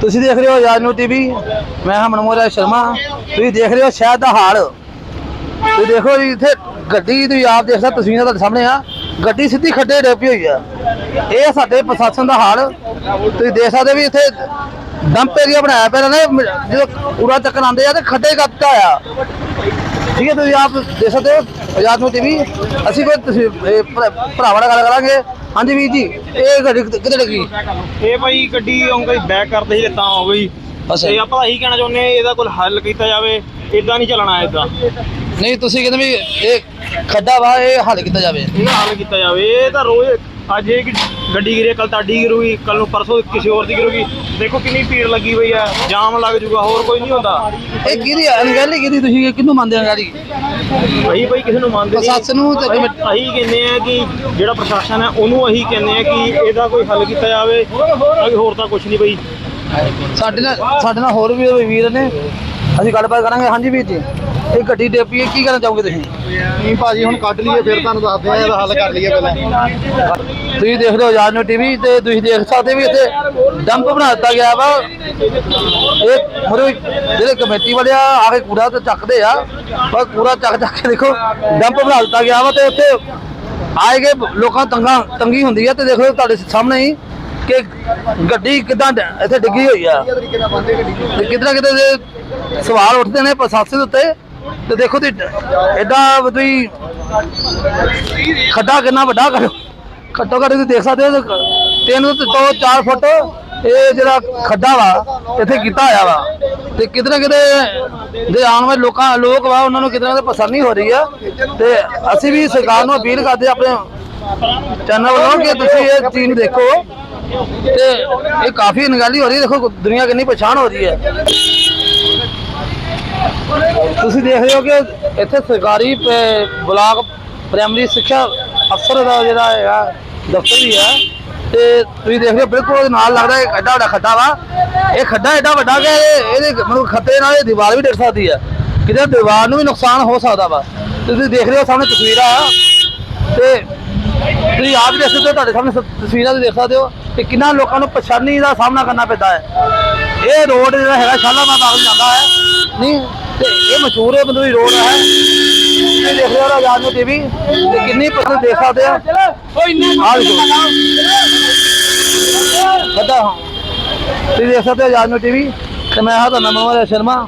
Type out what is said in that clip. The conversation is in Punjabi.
ਤੁਸੀਂ ਦੇਖ ਰਹੇ ਹੋ ਆਜ਼ਾਦ ਨੂੰ ਟੀਵੀ। ਮੈਂ ਹਾਂ ਮਨਮੋਹਨ ਸ਼ਰਮਾ। ਤੁਸੀਂ ਦੇਖ ਰਹੇ ਹੋ ਸ਼ਹਿਰ ਦਾ ਹਾਲ। ਤੁਸੀਂ ਦੇਖੋ ਜੀ, ਇੱਥੇ ਗੱਡੀ ਤੁਸੀਂ ਆਪ ਦੇਖ ਸਕਦੇ ਤਸਵੀਰਾਂ ਤੁਹਾਡੇ ਸਾਹਮਣੇ ਆ। ਗੱਡੀ ਸਿੱਧੀ ਖੱਡੇ ਡੇਪੀ ਹੋਈ ਆ। ਇਹ ਸਾਡੇ ਪ੍ਰਸ਼ਾਸਨ ਦਾ ਹਾਲ। ਤੁਸੀਂ ਦੇਖ ਸਕਦੇ ਵੀ ਇੱਥੇ ਡੰਪ ਏਰੀਆ ਬਣਾਇਆ ਪਿਆ ਨੇ। ਜਦੋਂ ਕੂੜਾ ਚੱਕਣ ਆਉਂਦੇ ਆ ਤੇ ਖੱਡੇ ਕੱਟਾ ਆ ਠੀਕ ਹੈ, ਤੁਸੀਂ ਆਪ ਦੇਖ ਸਕਦੇ ਹੋ ਆਜ਼ਾਦ ਨੂੰ ਟੀਵੀ। ਅਸੀਂ ਕੋਈ ਭਰਾਵਾਂ ਨਾਲ ਗੱਲ ਕਰਾਂਗੇ। ਹਾਂਜੀ ਵੀਰ ਜੀ ਇਹ ਗੱਡੀ ਕਿੱਥੇ ਲੱਗੀ? ਇਹ ਭਾਈ ਗੱਡੀ ਉਂਗਲੀ ਬੈਕ ਕਰਦੇ ਸੀ ਤਾਂ ਹੋ ਗਈ। ਅੱਛਾ। ਤੇ ਆਪਾਂ ਇਹੀ ਕਹਿਣਾ ਚਾਹੁੰਦੇ ਆ ਇਹਦਾ ਕੋਈ ਹੱਲ ਕੀਤਾ ਜਾਵੇ ਇਦਾਂ ਨਹੀਂ ਚੱਲਣਾ ਇਦਾਂ ਨਹੀਂ ਤੁਸੀਂ ਕਹਿੰਦੇ ਵੀ ਇਹ ਖੱਡਾ ਵਾ ਇਹ ਹੱਲ ਕੀਤਾ ਜਾਵੇ। ਇਹਦਾ ਹੱਲ ਕੀਤਾ ਜਾਵੇ ਇਹ ਤਾਂ ਰੋਜ਼ ਅੱਜ ਇਹ ਗੱਡੀ ਗਿਰੇ ਕੱਲ ਤੁਹਾਡੀ ਗਿਰੂਗੀ ਕੱਲ ਨੂੰ ਪਰਸੋਂ ਕਿਸੇ ਹੋਰ ਦੀ ਗਿਰੂਗੀ। ਦੇਖੋ ਕਿੰਨੀ ਭੀੜ ਲੱਗੀ ਹੋਈ ਆ ਜਾਮ ਲੱਗ ਜੂਗਾ ਹੋਰ ਕੋਈ ਨਹੀਂ ਹੁੰਦਾ। ਇਹ ਕਿਹਦੀ ਅਣਗਹਿਲੀ ਕਿਹਦੀ ਤੁਸੀਂ ਕਿਹਨੂੰ ਮੰਨਦੇ ਹੋ ਅਣਗਹਿਲੀ? ਅਸੀਂ ਭਾਈ ਕਿਸੇ ਨੂੰ ਮੰਨਦੇ ਨਹੀਂ। ਪ੍ਰਸ਼ਾਸਨ ਨੂੰ ਤੇ ਅਸੀਂ ਕਹਿੰਦੇ ਆ ਕਿ ਜਿਹੜਾ ਪ੍ਰਸ਼ਾਸਨ ਹੈ ਉਹਨੂੰ ਅਸੀਂ ਕਹਿੰਦੇ ਆ ਕਿ ਇਹਦਾ ਕੋਈ ਹੱਲ ਕੀਤਾ ਜਾਵੇ। ਅੱਗੇ ਹੋਰ ਤਾਂ ਕੁਝ ਨਹੀਂ ਭਾਈ ਸਾਡੇ ਨਾਲ ਸਾਡੇ ਨਾਲ ਹੋਰ ਵੀ ਵੀਰ ਨੇ। ਅਸੀਂ ਗੱਲਬਾਤ ਕਰਾਂਗੇ। ਹਾਂਜੀ ਵੀਰ ਜੀ। ਇਹ ਗੱਡੀ ਡੇਪੀ ਹੈ ਕੀ ਕਹਿਣਾ ਚਾਹੋਗੇ ਤੁਸੀਂ? ਨਹੀਂ ਭਾਜੀ ਹੁਣ ਕੱਢ ਲਈਏ ਫਿਰ ਤੁਹਾਨੂੰ ਦੱਸਦੇ ਆ ਇਹਦਾ ਹੱਲ ਕਰ ਲਈਏ ਪਹਿਲਾਂ। ਤੁਸੀਂ ਦੇਖ ਰਹੇ ਹੋ ਨੂੰ ਟੀਵੀ ਤੇ ਤੁਸੀਂ ਦੇਖ ਸਕਦੇ ਵੀ ਇੱਥੇ ਡੰਪ ਬਣਾ ਦਿੱਤਾ ਗਿਆ ਵਾ। ਇਹ ਮੁਰੇ ਜਿਹੜੇ ਕਮੇਟੀ ਵਾਲੇ ਆ ਆ ਕੇ ਕੂੜਾ ਤੇ ਚੱਕਦੇ ਆ। ਪਰ ਕੂੜਾ ਚੱਕ ਚੱਕ ਕੇ ਦੇਖੋ ਡੰਪ ਬਣਾ ਦਿੱਤਾ ਗਿਆ ਵਾ ਤੇ ਉੱਥੇ ਆਏ ਗਏ ਲੋਕਾਂ ਤੰਗਾ ਤੰਗੀ ਹੁੰਦੀ ਆ ਤੇ ਦੇਖੋ ਤੁਹਾਡੇ ਸਾਹਮਣੇ ਹੀ ਕਿ ਗੱਡੀ ਕਿਦਾਂ ਇੱਥੇ ਡਿੱਗੀ ਹੋਈ ਆ। ਤੇ ਕਿਤੇ ਨਾ ਕਿਤੇ ਸਵਾਲ ਉੱਠਦੇ ਨੇ ਪ੍ਰਸ਼ਾਸਨ ਦੇ ਉੱਤੇ। ਤੇ ਦੇਖੋ ਤੇ ਐਡਾ ਤੁਸੀਂ ਖੱਡਾ ਕਿੰਨਾ ਵੱਡਾ ਕਰੋ। ਘੱਟੋ ਘੱਟ ਤੁਸੀਂ ਦੇਖ ਸਕਦੇ ਹੋ ਤੇ ਤਿੰਨ ਤੋਂ 4 ਫੁੱਟ ਇਹ ਜਿਹੜਾ ਖੱਡਾ ਵਾ, ਇੱਥੇ ਕੀਤਾ ਹੋਇਆ ਵਾ। ਤੇ ਕਿਤੇ ਕਿਤੇ ਦੇ ਆਉਣ ਵਾਲੇ ਲੋਕਾਂ, ਲੋਕ ਵਾ, ਉਹਨਾਂ ਨੂੰ ਕਿਤੇ ਨਾ ਪਸੰਦ ਨਹੀਂ ਹੋ ਰਹੀ ਆ। ਤੇ ਅਸੀਂ ਵੀ ਸਰਕਾਰ ਨੂੰ ਅਪੀਲ ਕਰਦੇ ਆਪਣੇ ਚੈਨਲ ਵੱਲੋਂ ਕਿ ਤੁਸੀਂ ਇਹ ਚੀਜ਼ ਨੂੰ ਦੇਖੋ। ਤੇ ਇਹ ਕਾਫੀ ਅਣਗਹਿਲੀ ਹੋ ਰਹੀ ਹੈ। ਦੇਖੋ, ਦੁਨੀਆ ਕਿੰਨੀ ਪਛਾਣ ਹੋ ਰਹੀ ਹੈ। ਤੁਸੀਂ ਦੇਖ ਰਹੇ ਹੋ ਕਿ ਇੱਥੇ ਸਰਕਾਰੀ ਬਲਾਕ ਪ੍ਰਾਇਮਰੀ ਸਿੱਖਿਆ ਅਫਸਰ ਦਾ ਜਿਹੜਾ ਹੈਗਾ ਦਫ਼ਤਰ ਵੀ ਹੈ। ਤੇ ਤੁਸੀਂ ਦੇਖ ਰਹੇ ਹੋ, ਬਿਲਕੁਲ ਨਾਲ ਲੱਗਦਾ ਇੱਕ ਐਡਾ ਵੱਡਾ ਖੱਡਾ ਵਾ। ਇਹ ਖੱਡਾ ਐਡਾ ਵੱਡਾ ਕਿ ਇਹਦੇ ਮਤਲਬ ਖੱਤੇ ਨਾਲ ਇਹ ਦੀਵਾਰ ਵੀ ਡਿੱਗ ਸਕਦੀ ਹੈ। ਕਿਤੇ ਦੀਵਾਰ ਨੂੰ ਵੀ ਨੁਕਸਾਨ ਹੋ ਸਕਦਾ ਵਾ। ਤੁਸੀਂ ਦੇਖ ਰਹੇ ਹੋ ਸਾਹਮਣੇ ਤਸਵੀਰਾਂ। ਆ ਤੇ ਤੁਸੀਂ ਆਪ ਵੀ ਦੇਖ ਸਕਦੇ ਹੋ, ਤੁਹਾਡੇ ਸਾਹਮਣੇ ਤਸਵੀਰਾਂ ਵੀ ਦੇਖ ਸਕਦੇ ਹੋ ਕਿ ਕਿੰਨਾ ਲੋਕਾਂ ਨੂੰ ਪਰੇਸ਼ਾਨੀ ਦਾ ਸਾਹਮਣਾ ਕਰਨਾ ਪੈਂਦਾ ਹੈ। ਇਹ ਰੋਡ ਜਿਹੜਾ ਹੈਗਾ ਸ਼ਾਲਾਮਾਰ ਬਾਗ ਜਾਂਦਾ ਹੈ। ਨਹੀਂ ਤੇ ਇਹ ਮਸ਼ਹੂਰ ਹੈ ਬੰਦੂਈ ਰੋਡ ਹੈ। ਤੁਸੀਂ ਦੇਖ ਰਹੇ ਹੋ ਆਜ਼ਾਦ ਨੂੰ ਟੀਵੀ। ਤੇ ਕਿੰਨੀ ਪਸੰਦ ਦੇਖ ਸਕਦੇ ਆ। ਆ ਦੇਖੋ। ਖੱਡਾ ਹਾਂ ਤੁਸੀਂ ਦੇਖ ਸਕਦੇ ਹੋ ਆਜ਼ਾਦ ਨੂੰ ਟੀਵੀ। ਤੇ ਮੈਂ ਹਾਂ ਤੁਹਾਡਾ ਮਨੋਹਰ ਸ਼ਰਮਾ।